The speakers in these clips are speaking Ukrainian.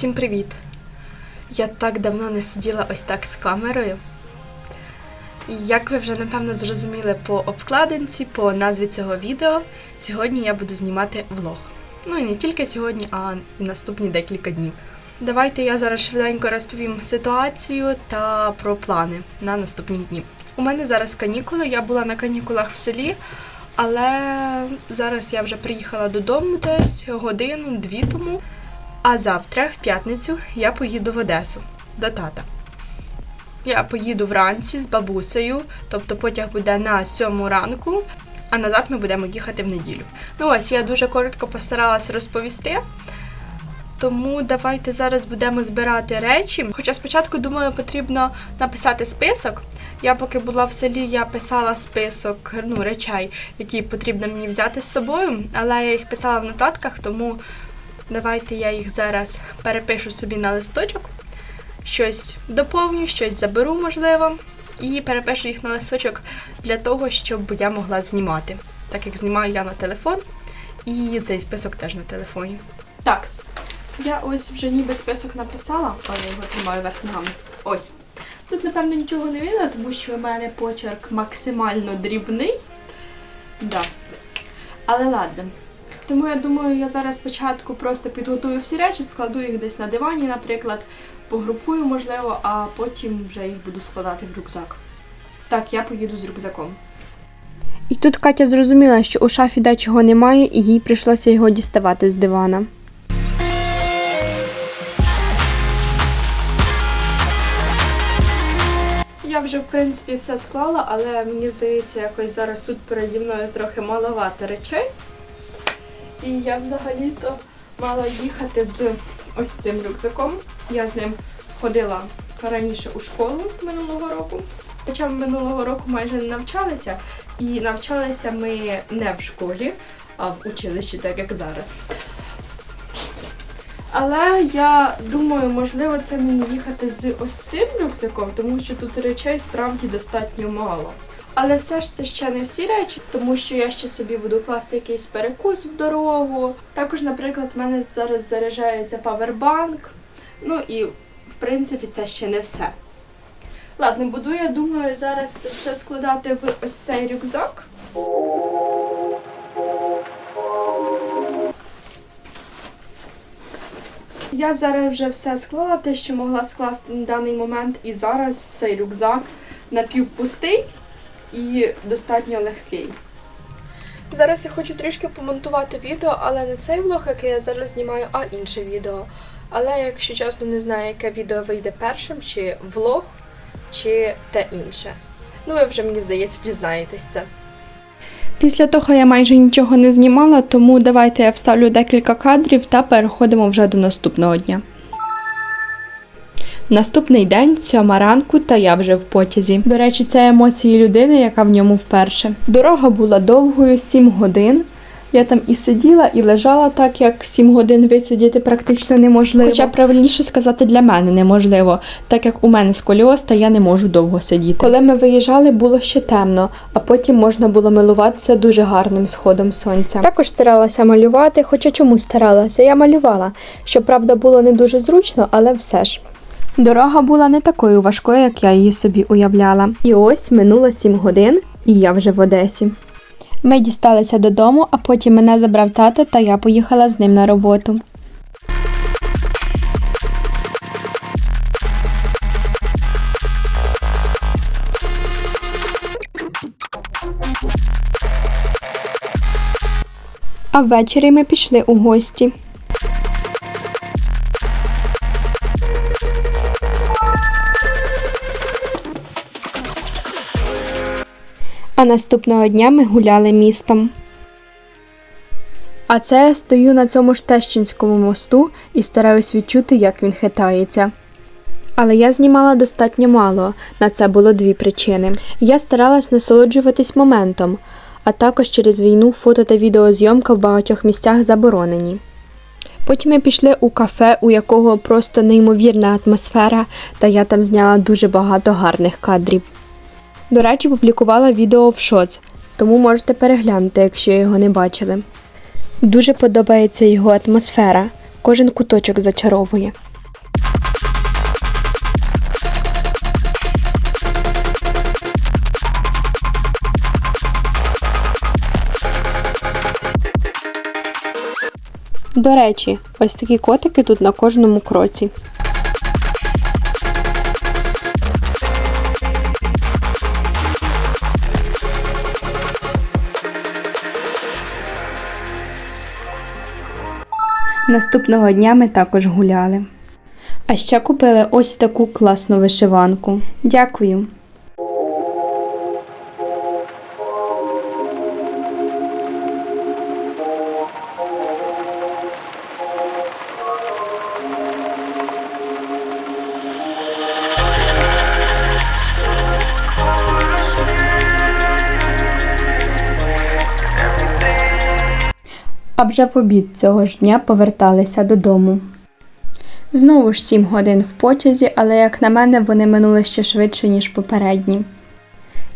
Усім привіт! Я так давно не сиділа ось так з камерою. Як ви вже напевно зрозуміли по обкладинці, по назві цього відео, сьогодні я буду знімати влог. Ну і не тільки сьогодні, а і наступні декілька днів. Давайте я зараз швиденько розповім ситуацію та про плани на наступні дні. У мене зараз канікули, я була на канікулах в селі, але зараз я вже приїхала додому десь годину-дві тому. А завтра, в п'ятницю, я поїду в Одесу до тата. Я поїду вранці з бабусею, тобто потяг буде на сьому ранку, а назад ми будемо їхати в неділю. Ну ось я дуже коротко постаралась розповісти. Тому давайте зараз будемо збирати речі. Хоча спочатку думаю, потрібно написати список. Я поки була в селі, я писала список ну, речей, які потрібно мені взяти з собою, але я їх писала в нотатках, тому Давайте я їх зараз перепишу собі на листочок. Щось доповню, щось заберу, можливо, і перепишу їх на листочок для того, щоб я могла знімати. Так як знімаю я на телефон, і цей список теж на телефоні. Такс. Я ось вже ніби список написала, але його тримаю вверх ногами. Ось. Тут, напевно, нічого не видно, тому що у мене почерк максимально дрібний. Да. Але ладно. Тому я думаю, я зараз спочатку просто підготую всі речі, складу їх десь на дивані, наприклад, погрупую, можливо, а потім вже їх буду складати в рюкзак. Так, я поїду з рюкзаком. І тут Катя зрозуміла, що у шафі дечого немає, і їй прийшлося його діставати з дивана. Я вже, в принципі, все склала, але мені здається, якось зараз тут переді мною трохи маловато речей. І я взагалі-то мала їхати з ось цим рюкзаком. Я з ним ходила раніше у школу минулого року. Хоча ми минулого року майже не навчалися, і навчалися ми не в школі, а в училищі, так як зараз. Але я думаю, можливо, це мені їхати з ось цим рюкзаком, тому що тут речей справді достатньо мало. Але все ж це ще не всі речі, тому що я ще собі буду класти якийсь перекус в дорогу. Також, наприклад, в мене зараз заряджається павербанк. Ну і в принципі це ще не все. Ладно, буду, я думаю, зараз це все складати в ось цей рюкзак. Я зараз вже все склала, те, що могла скласти на даний момент, і зараз цей рюкзак напівпустий і достатньо легкий. Зараз я хочу трішки помонтувати відео, але не цей влог, який я зараз знімаю, а інше відео. Але, якщо чесно, не знаю, яке відео вийде першим, чи влог, чи те інше. Ну, ви вже, мені здається, дізнаєтесь це. Після того я майже нічого не знімала, тому давайте я вставлю декілька кадрів та переходимо вже до наступного дня. Наступний день, сьома ранку, та я вже в потязі. До речі, це емоції людини, яка в ньому вперше. Дорога була довгою, 7 годин. Я там і сиділа, і лежала так, як 7 годин висидіти практично неможливо. Хоча правильніше сказати для мене неможливо, так як у мене сколіоз, та я не можу довго сидіти. Коли ми виїжджали, було ще темно, а потім можна було милуватися дуже гарним сходом сонця. Також старалася малювати, хоча чому старалася, я малювала. Щоправда, було не дуже зручно, але все ж. Дорога була не такою важкою, як я її собі уявляла. І ось минуло 7 годин, і я вже в Одесі. Ми дісталися додому, а потім мене забрав тато, та я поїхала з ним на роботу. А ввечері ми пішли у гості. А наступного дня ми гуляли містом. А це я стою на цьому ж мосту і стараюсь відчути, як він хитається. Але я знімала достатньо мало, на це було дві причини. Я старалась насолоджуватись моментом, а також через війну фото та відеозйомка в багатьох місцях заборонені. Потім ми пішли у кафе, у якого просто неймовірна атмосфера, та я там зняла дуже багато гарних кадрів. До речі, публікувала відео в шоц, тому можете переглянути, якщо його не бачили. Дуже подобається його атмосфера, кожен куточок зачаровує. До речі, ось такі котики тут на кожному кроці. Наступного дня ми також гуляли. А ще купили ось таку класну вишиванку. Дякую. А вже в обід цього ж дня поверталися додому. Знову ж сім годин в потязі, але як на мене, вони минули ще швидше, ніж попередні.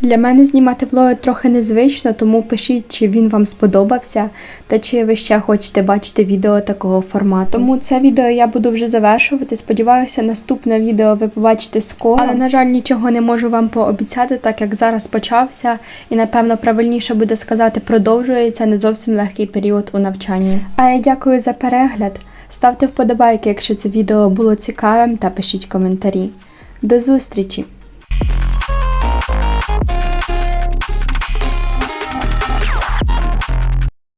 Для мене знімати влоги трохи незвично, тому пишіть, чи він вам сподобався, та чи ви ще хочете бачити відео такого формату. Тому це відео я буду вже завершувати. Сподіваюся, наступне відео ви побачите скоро. Але, на жаль, нічого не можу вам пообіцяти, так як зараз почався, і напевно правильніше буде сказати, продовжується не зовсім легкий період у навчанні. А я дякую за перегляд. Ставте вподобайки, якщо це відео було цікавим, та пишіть коментарі. До зустрічі!